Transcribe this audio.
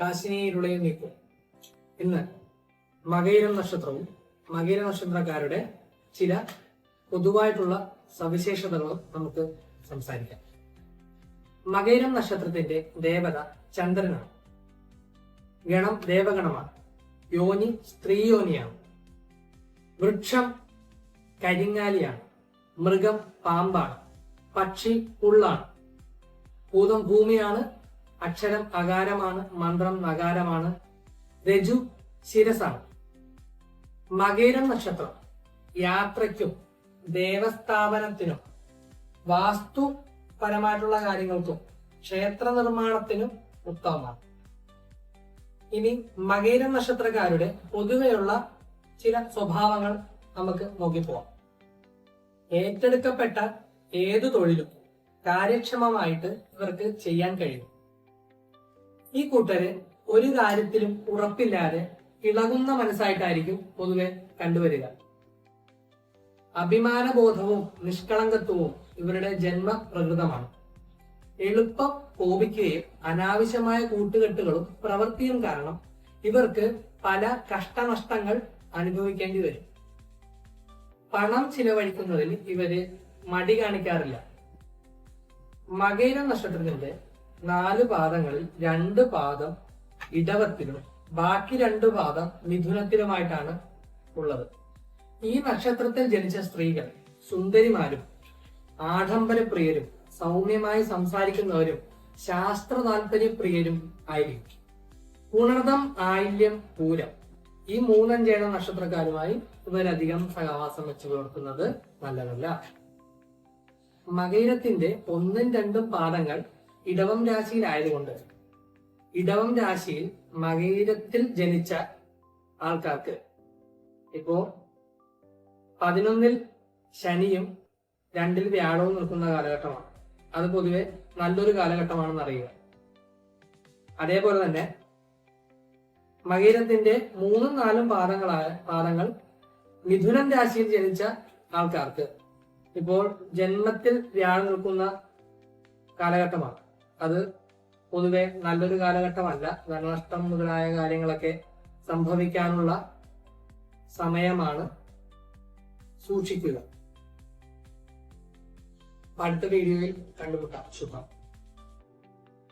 കാശിനിയിലുളയും നീക്കും ഇന്ന് മകയിരം നക്ഷത്രവും മകയിര നക്ഷത്രക്കാരുടെ ചില പൊതുവായിട്ടുള്ള സവിശേഷതകളും നമുക്ക് സംസാരിക്കാം. മകയിരം നക്ഷത്രത്തിന്റെ ദേവത ചന്ദ്രനാണ്. ഗണം ദേവഗണമാണ്. യോനി സ്ത്രീയോനിയാണ്. വൃക്ഷം കരിങ്ങാലിയാണ്. മൃഗം പാമ്പാണ്. പക്ഷി പുള്ളാണ്. ഭൂതം ഭൂമിയാണ്. അക്ഷരം അകാരമാണ് മന്ത്രം നകാരമാണ്. രജു ശിരസാണ്. മകേരം നക്ഷത്രം. യാത്രയ്ക്കും ദേവസ്ഥാപനത്തിനും വാസ്തുപരമായിട്ടുള്ള കാര്യങ്ങൾക്കും ക്ഷേത്ര നിർമ്മാണത്തിനും ഉത്തമമാണ്. ഇനി മകേരം നക്ഷത്രക്കാരുടെ പൊതുവെയുള്ള ചില സ്വഭാവങ്ങൾ നമുക്ക് നോക്കിപ്പോവാം. ഏറ്റെടുക്കപ്പെട്ട ഏതു തൊഴിലും കാര്യക്ഷമമായിട്ട് ഇവർക്ക് ചെയ്യാൻ കഴിയും. ഈ കൂട്ടര് ഒരു കാര്യത്തിലും ഉറപ്പില്ലാതെ ഇളകുന്ന മനസ്സായിട്ടായിരിക്കും പൊതുവെ കണ്ടുവരിക. അഭിമാനബോധവും നിഷ്കളങ്കത്വവും ഇവരുടെ ജന്മ പ്രകൃതമാണ്. എളുപ്പം കോപിക്കുകയും അനാവശ്യമായ കൂട്ടുകെട്ടുകളും പ്രവൃത്തിയും കാരണം ഇവർക്ക് പല കഷ്ടനഷ്ടങ്ങൾ അനുഭവിക്കേണ്ടി വരും. പണം ചിലവഴിക്കുന്നതിൽ ഇവർ മടി കാണിക്കാറില്ല. മകയിര നക്ഷത്രത്തിന്റെ നാല് പാദങ്ങളിൽ രണ്ട് പാദം ഇടവത്തിലും ബാക്കി രണ്ട് പാദം മിഥുനത്തിലുമായിട്ടാണ് ഉള്ളത്. ഈ നക്ഷത്രത്തിൽ ജനിച്ച സ്ത്രീകൾ സുന്ദരിമാരും ആഡംബരപ്രിയരും സൗമ്യമായി സംസാരിക്കുന്നവരും ശാസ്ത്ര താല്പര്യപ്രിയരും ആയിരിക്കും. പുണർദം ആയില്യം പൂരം. ഈ മൂന്നഞ്ചേണ നക്ഷത്രക്കാരുമായി ഇവരധികം സഹവാസം വെച്ച് പുലർത്തുന്നത് നല്ലതല്ല. മകയിരത്തിന്റെ ഒന്നും രണ്ടും പാദങ്ങൾ ഇടവം രാശിയിലായതുകൊണ്ട് ഇടവം രാശിയിൽ മകീരത്തിൽ ജനിച്ച ആൾക്കാർക്ക് ഇപ്പോ പതിനൊന്നിൽ ശനിയും രണ്ടിൽ വ്യാഴവും നിൽക്കുന്ന കാലഘട്ടമാണ്. അത് പൊതുവെ നല്ലൊരു കാലഘട്ടമാണെന്ന് അറിയുക. അതേപോലെ തന്നെ മകീരത്തിന്റെ മൂന്നും നാലും പാദങ്ങളായ പാദങ്ങൾ മിഥുനം രാശിയിൽ ജനിച്ച ആൾക്കാർക്ക് ഇപ്പോൾ ജന്മത്തിൽ വ്യാഴം നിൽക്കുന്ന കാലഘട്ടമാണ്. അത് പൊതുവെ നല്ലൊരു കാലഘട്ടമല്ല. ധനനഷ്ടം മുതലായ കാര്യങ്ങളൊക്കെ സംഭവിക്കാനുള്ള സമയമാണ് സൂക്ഷിക്കുക. അടുത്ത വീഡിയോയിൽ കണ്ടുമുട്ടാം. ശുഭം.